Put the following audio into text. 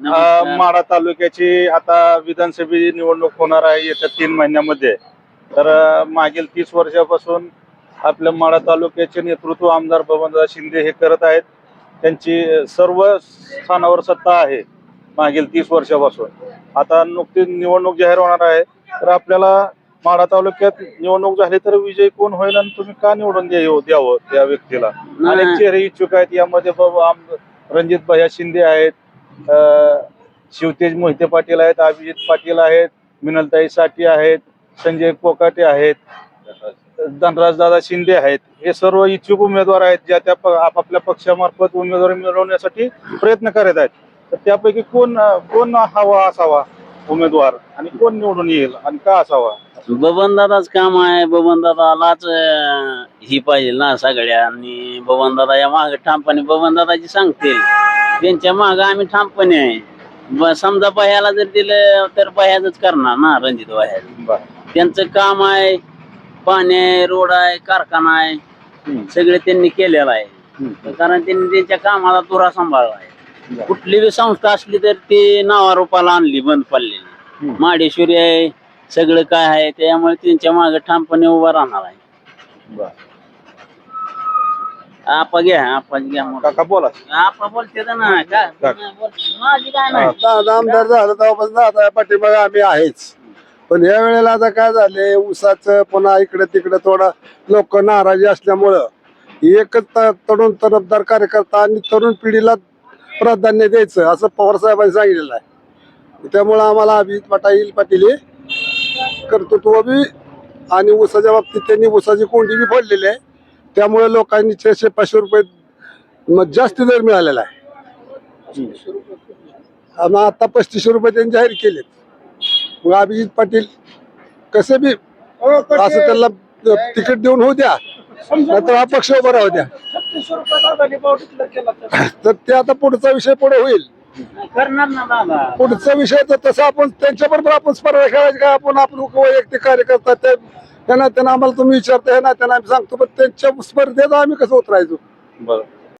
नमस्कार. माढा तालुक्याची आता विधानसभेची निवडणूक होणार आहे येत्या तीन महिन्यामध्ये. तर अ, मागील तीस वर्षापासून आपल्या माढा तालुक्याचे नेतृत्व आमदार बबनदादा शिंदे हे करत आहेत. त्यांची सर्व स्थानावर सत्ता आहे मागील तीस वर्षापासून. आता नुकतीच निवडणूक जाहीर होणार आहे. तर आपल्याला माढा तालुक्यात निवडणूक झाली तर विजय कोण होईल आणि तुम्ही का निवडून द्यावं द्यावं त्या व्यक्तीला. अनेक चेहरे इच्छुक आहेत. यामध्ये बाबा आम- रणजित भैया शिंदे आहेत. शिवतेज मोहिते पाटील आहेत अभिजित पाटील आहेत मिनलताई साठी आहेत संजय कोकाटे आहेत धनराज दादा शिंदे आहेत. हे सर्व इच्छुक उमेदवार आहेत ज्या त्या आपापल्या पक्षामार्फत उमेदवारी मिळवण्यासाठी प्रयत्न करत आहेत. तर त्यापैकी कोण कोण हवा असावा उमेदवार आणि कोण निवडून येईल आणि का असावा? बबन दादाच काम आहे. बबन दादालाच ही पाहिजे ना सगळ्या आणि बबन दादा या माग ठामपणे बबन दादाची सांगतील. त्यांच्या माग आम्ही ठामपणे आहे. समजा बह्याला जर दिलं तर बह्याच करणार ना रणजित बह्या त्यांचं काम आहे पाणी आहे रोड आहे कारखाना आहे. सगळे त्यांनी केलेलं आहे. कारण त्यांनी त्यांच्या कामाला तुरा सांभाळला आहे. कुठली बी संस्था असली तर ती नावारूपाला आणली बंद पडलेली. माडेश्वरी आहे सगळं काय आहे त्यामुळे त्यांच्या मागे ठामपणे उभा राहणार आहे. आपा घ्या आपा घ्या मग. काका बोला। आपा बोलते ना का का- माझी काय नाही। दादा आमदार झालं तेव्हापासून दादा पाठीमागे आम्ही आहेच. पण या वेळेला आता काय झाले ऊसाचं पुन्हा इकडे तिकडे थोडं लोक नाराजी असल्यामुळं एकच तरुण तरफदार कार्यकर्ता आणि तरुण पिढीला प्राधान्य द्यायचं असं पवार साहेबांनी सांगितलेलं आहे. त्यामुळं आम्हाला अभिजित पाटील पाटील हे कर्तृत्व बी आणि ऊसाच्या बाबतीत त्यांनी ऊसाची कोंडी बी फोडलेली आहे. त्यामुळे लोकांनी छेशे पाचशे रुपये जास्ती दर मिळालेला आहे. आणि आता पस्तीसशे रुपये त्यांनी जाहीर केलेत. मग अभिजित पाटील कसे बी असं त्याला तिकीट देऊन होऊ द्या. नाहीतर हा पक्ष उभा राहू द्या. तर ते आता पुढचा विषय पुढे होईल. करणार ना दादा. पुढचा विषय तर तसा आपण त्यांच्याबरोबर आपण स्पर्धा खेळायची काय आपण आपण वैयक्तिक कार्यकर्ता ते त्यांना त्यांना आम्हाला तुम्ही विचारता हे ना त्यांना आम्ही सांगतो पण त्यांच्या स्पर्धेत आम्ही कसं उतरायचो? बरं.